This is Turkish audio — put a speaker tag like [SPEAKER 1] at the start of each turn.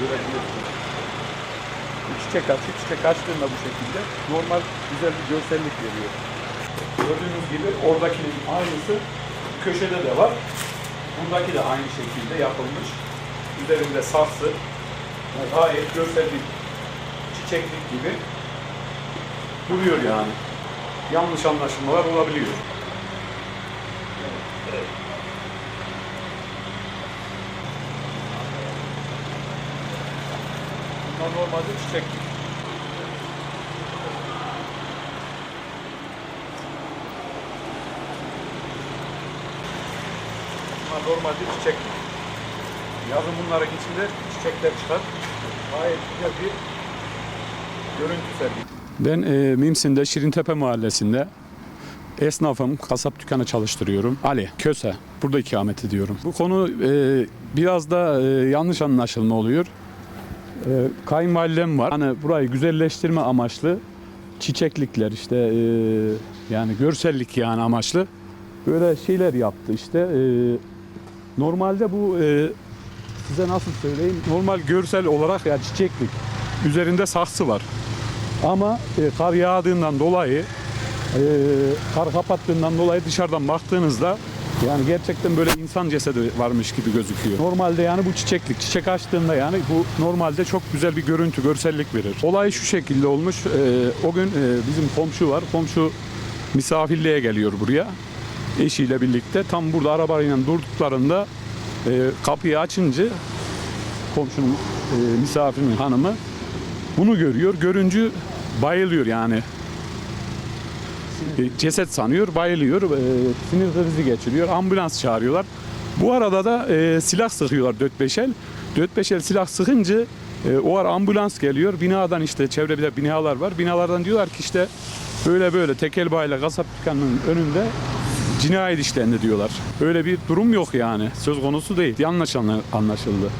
[SPEAKER 1] görebiliyorsunuz. Bu çiçek açıyor. Çiçek açtığında bu şekilde normal güzel bir görsellik veriyor. Gördüğünüz gibi oradakinin aynısı köşede de var. Buradaki de aynı şekilde yapılmış. Üzerinde saksı. Gayet görsellik, çiçeklik gibi duruyor yani. Yanlış anlaşılmalar olabiliyor. Bunlar normalde çiçek. Bunlar normalde çiçek. Yazın bunların içinde çiçekler çıkar. Gayet güzel bir görüntü sergiliyor. Ben e, Mimsin'de Şirintepe mahallesinde esnafım, kasap dükkanı çalıştırıyorum. Ali Köse, burada ikamet ediyorum. Bu konu e, biraz da e, yanlış anlaşılma oluyor. E, kayınvalidem var. Hani burayı güzelleştirme amaçlı çiçeklikler işte e, yani görsellik yani amaçlı böyle şeyler yaptı işte. E, normalde bu e, size nasıl söyleyeyim normal görsel olarak ya çiçeklik üzerinde saksı var. Ama e, kar yağdığından dolayı e, kar kapattığından dolayı dışarıdan baktığınızda yani gerçekten böyle insan cesedi varmış gibi gözüküyor. Normalde yani bu çiçeklik. Çiçek açtığında yani bu normalde çok güzel bir görüntü, görsellik verir. Olay şu şekilde olmuş. E, o gün e, bizim komşu var. Komşu misafirliğe geliyor buraya. Eşiyle birlikte. Tam burada arabayla durduklarında e, kapıyı açınca komşunun e, misafirinin hanımı bunu görüyor. Görüncü bayılıyor yani. E, Ceset sanıyor, bayılıyor. E, sinir krizi geçiriyor. Ambulans çağırıyorlar. Bu arada da e, silah sıkıyorlar 4-5 el. 4-5 el silah sıkınca o ara ambulans geliyor. Binadan işte çevrede binalar var. Binalardan diyorlar ki işte böyle böyle tekel bayla kasap dükkanının önünde cinayet işlendi diyorlar. Öyle bir durum yok yani. Söz konusu değil. Yanlış anla- anlaşıldı.